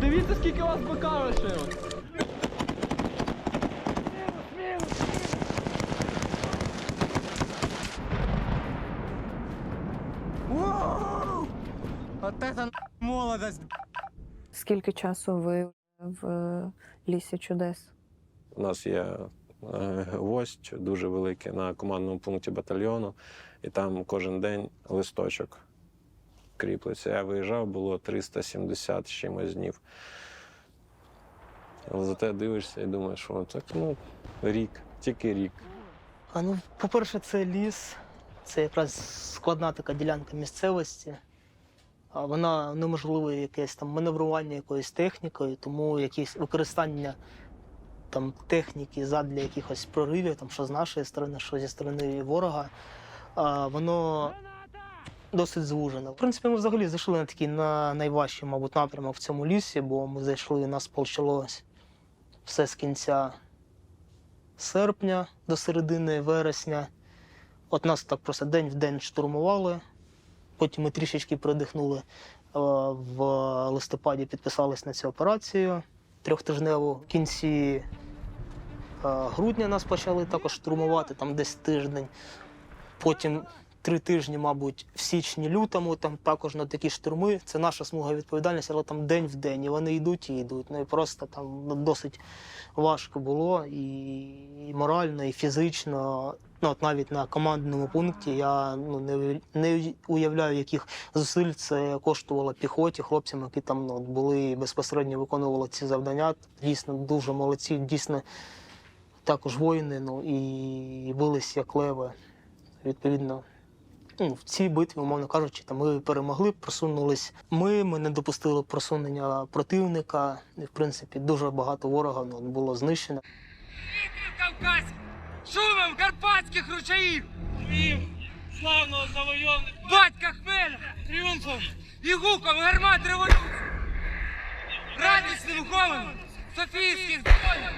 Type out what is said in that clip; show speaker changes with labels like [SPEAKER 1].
[SPEAKER 1] подивіться, скільки вас БК лишилось.
[SPEAKER 2] Вот это молодость.
[SPEAKER 3] Скільки часу ви в е, лісі чудес?
[SPEAKER 4] У нас є е, гвоздь дуже великий на командному пункті батальйону, і там кожен день листочок кріплеться. Я виїжджав, було 370 з чимось днів. Але зате дивишся і думаєш, що так, ну, рік, тільки рік.
[SPEAKER 5] А ну, по-перше, це ліс, це якраз складна така ділянка місцевості. А вона неможливе якесь там маневрування якоюсь технікою, тому якісь використання там техніки задля якихось проривів, там що з нашої сторони, що зі сторони ворога, а, воно досить звужено. В принципі, ми взагалі зайшли на такий на найважчий, мабуть, напрямок в цьому лісі, бо ми зайшли, нас почалось все з кінця серпня до середини вересня. От нас так просто день в день штурмували. Потім ми трішечки передихнули. Е, В листопаді підписались на цю операцію трьохтижневу. В кінці е, грудня нас почали також штурмувати, там десь тиждень. Потім три тижні, мабуть, в січні-лютому, там також на такі штурми. Це наша смуга відповідальності, але там день в день. І вони йдуть і йдуть. Ну і просто там досить важко було і, і морально, і фізично. Ну, от навіть на командному пункті я ну, не, не уявляю, яких зусиль це коштувало піхоті, хлопцям, які там ну, були безпосередньо виконували ці завдання. Дійсно дуже молодці, дійсно також воїни, ну і бились як леви. Відповідно, ну, в цій битві, умовно кажучи, там ми перемогли, просунулись. Ми, ми не допустили просунення противника. І, в принципі, дуже багато ворога ну, було знищено.
[SPEAKER 6] Кавказьких, шумом карпатських ручаїв, Львів, славного завойовника, батька Хмеля, тріумфом. І гуком гармат революції, радісним гомоном Софійських дзвонів,